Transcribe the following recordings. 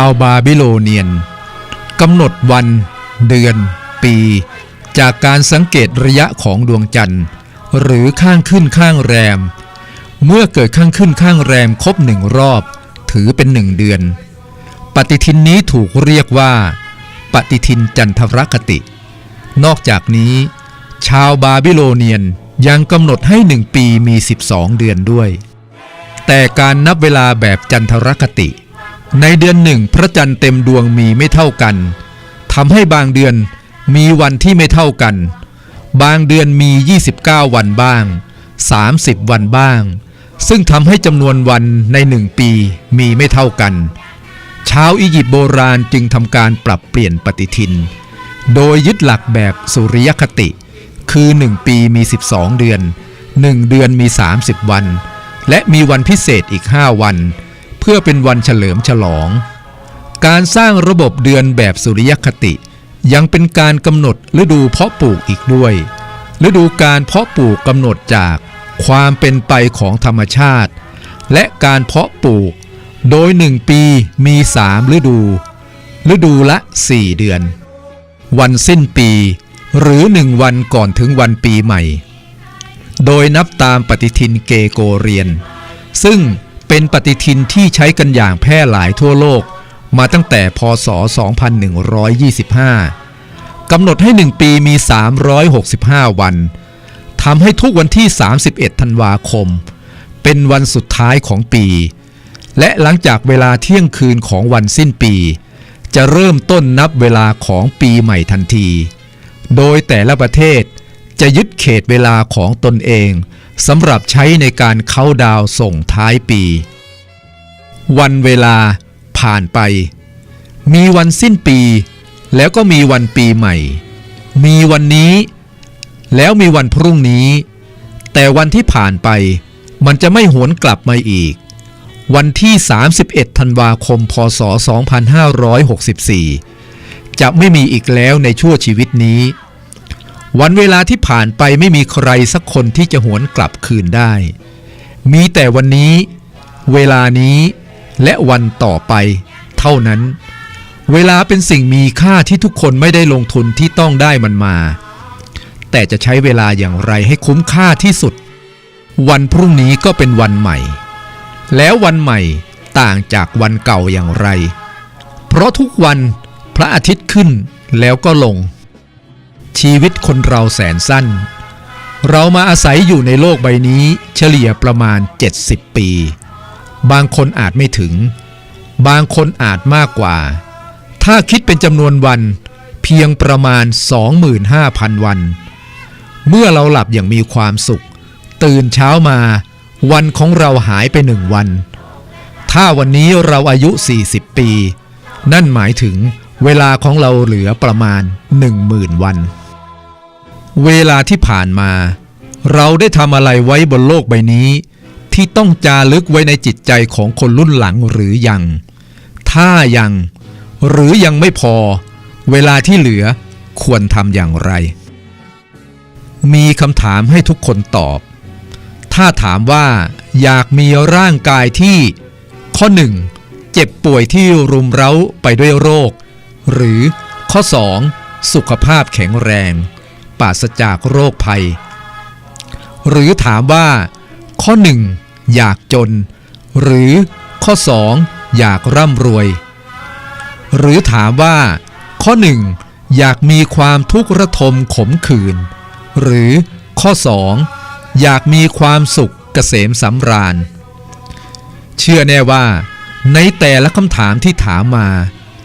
าวบาบิโลเนียนกำหนดวัน เดือน ปี จากการสังเกตระยะของดวงจันทร์ หรือข้างขึ้นข้างแรม เมื่อเกิดข้างขึ้นข้างแรมครบหนึ่งรอบ ถือเป็นหนึ่งเดือน ปฏิทินนี้ถูกเรียกว่า ปฏิทินจันทรคติ นอกจากนี้ ชาวบาบิโลเนียนยังกำหนดให้หนึ่งปีมี 12 เดือนด้วย แต่การนับเวลาแบบจันทรคติ ในเดือนหนึ่งพระจันทร์เต็มดวงมีไม่เท่ากันทำให้บางเดือนมีวันที่ไม่เท่ากัน บางเดือนมี 29 วันบ้าง 30 วันบ้าง ซึ่งทำให้จำนวนวันในหนึ่งปีมีไม่เท่ากัน ชาวอียิปต์โบราณจึงทำการปรับเปลี่ยนปฏิทิน โดยยึดหลักแบบสุริยคติ คือ1ปีมี 12 เดือน1เดือนมี 30 วัน และมีวันพิเศษอีก 5 วัน พื่อเป็นวันเฉลิมฉลอง การสร้างระบบเดือนแบบสุริยคติ ยังเป็นการกำหนดฤดูเพาะปลูกอีกด้วย ฤดูการเพาะปลูกกำหนดจากความเป็นไปของธรรมชาติ และการเพาะปลูก โดยหนึ่งปีมี3ฤดู ฤดูละ4เดือน วันสิ้นปี หรือหนึ่งวันก่อนถึงวันปีใหม่ โดยนับตามปฏิทินเกโกเรียน ซึ่ง เป็นปฏิทินที่ใช้กันอย่างแพร่หลายทั่วโลก มาตั้งแต่พศ 2125 กำหนดให้ 1 ปีมี 365 วันทำให้ทุกวันที่ 31 ธันวาคม เป็นวันสุดท้ายของปี และหลังจากเวลาเที่ยงคืนของวันสิ้นปี จะเริ่มต้นนับเวลาของปีใหม่ทันที โดยแต่ละประเทศ จะยึดเขตเวลาของตนเองสำหรับใช้ในการเข้าดาวส่งท้ายปี วันเวลาผ่านไป มีวันสิ้นปี แล้วก็มีวันปีใหม่ มีวันนี้ แล้วมีวันพรุ่งนี้ แต่วันที่ผ่านไป มันจะไม่หวนกลับมาอีก วันที่ 31 ธันวาคม พศ 2564 จะไม่มีอีกแล้วในชั่วชีวิตนี้ วันเวลาที่ผ่านไปไม่มีใครสักคนที่จะหวนกลับคืนได้ มีแต่วันนี้ เวลานี้และวันต่อไป เท่านั้น เวลาเป็นสิ่งมีค่าที่ทุกคนไม่ได้ลงทุนที่ต้องได้มันมา แต่จะใช้เวลาอย่างไรให้คุ้มค่าที่สุด วันพรุ่งนี้ก็เป็นวันใหม่ แล้ววันใหม่ต่างจากวันเก่าอย่างไร เพราะทุกวันพระอาทิตย์ขึ้นแล้วก็ลง ชีวิตคนเราแสนสั้น เรามาอาศัยอยู่ในโลกใบนี้เฉลี่ยประมาณ 70 ปี บางคนอาจไม่ถึง บางคนอาจมากกว่า ถ้าคิดเป็นจำนวนวันเพียงประมาณ 25,000 วัน เมื่อเราหลับอย่างมีความสุข ตื่นเช้ามา วันของเราหายไปหนึ่งวัน ถ้าวันนี้เราอายุ 40 ปี นั่นหมายถึงเวลาของเราเหลือประมาณ 10,000 วัน เวลาที่ผ่านมา เราได้ทำอะไรไว้บนโลกใบนี้ ที่ต้องจารึกไว้ในจิตใจของคนรุ่นหลังหรือยัง ถ้ายัง หรือยังไม่พอ เวลาที่เหลือควรทำอย่างไร มีคำถามให้ทุกคนตอบ ถ้าถามว่าอยากมีร่างกายที่ ข้อ 1. เจ็บป่วยที่รุมเร้าไปด้วยโรค หรือข้อ 2. สุขภาพแข็งแรง ปราศจากโรคภัย หรือถามว่า ข้อ 1. อยากจน หรือข้อ 2. อยากร่ำรวย หรือถามว่า ข้อ 1. อยากมีความทุกข์ระทมขมขื่น หรือข้อ 2. อยากมีความสุขเกษมสำราญ เชื่อแน่ว่า ในแต่ละคำถามที่ถามมา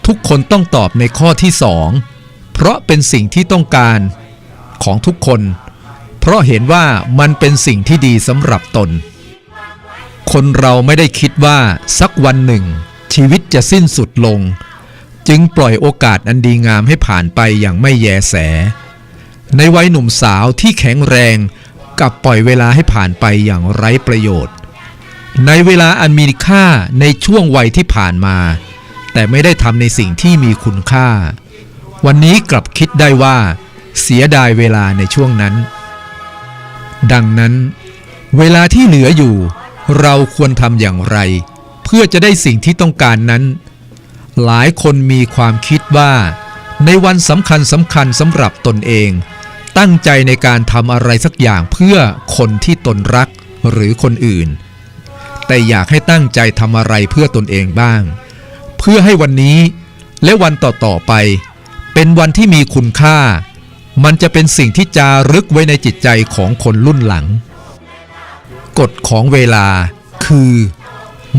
ทุกคนต้องตอบในข้อที่สองเพราะเป็นสิ่งที่ต้องการ ของทุกคน เพราะเห็นว่ามันเป็นสิ่งที่ดีสำหรับตน คนเราไม่ได้คิดว่าสักวันหนึ่ง ชีวิตจะสิ้นสุดลง จึงปล่อยโอกาสอันดีงามให้ผ่านไปอย่างไม่แยแส ในวัยหนุ่มสาวที่แข็งแรงกับปล่อยเวลาให้ผ่านไปอย่างไร้ประโยชน์ ในเวลาอันมีค่าในช่วงวัยที่ผ่านมา แต่ไม่ได้ทำในสิ่งที่มีคุณค่า วันนี้กลับคิดได้ว่า เสียดายเวลาในช่วงนั้น ดังนั้น เวลาที่เหลืออยู่ เราควรทำอย่างไร เพื่อจะได้สิ่งที่ต้องการนั้น หลายคนมีความคิดว่า ในวันสำคัญสำคัญสำหรับตนเอง ตั้งใจในการทำอะไรสักอย่างเพื่อคนที่ตนรักหรือคนอื่น แต่อยากให้ตั้งใจทำอะไรเพื่อตนเองบ้าง เพื่อให้วันนี้และวันต่อๆไป เป็นวันที่มีคุณค่า มันจะเป็นสิ่งที่จารึกไว้ในจิตใจของคนรุ่นหลัง กฎของเวลาคือ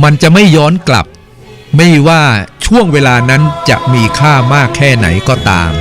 มันจะไม่ย้อนกลับ ไม่ว่าช่วงเวลานั้นจะมีค่ามากแค่ไหนก็ตาม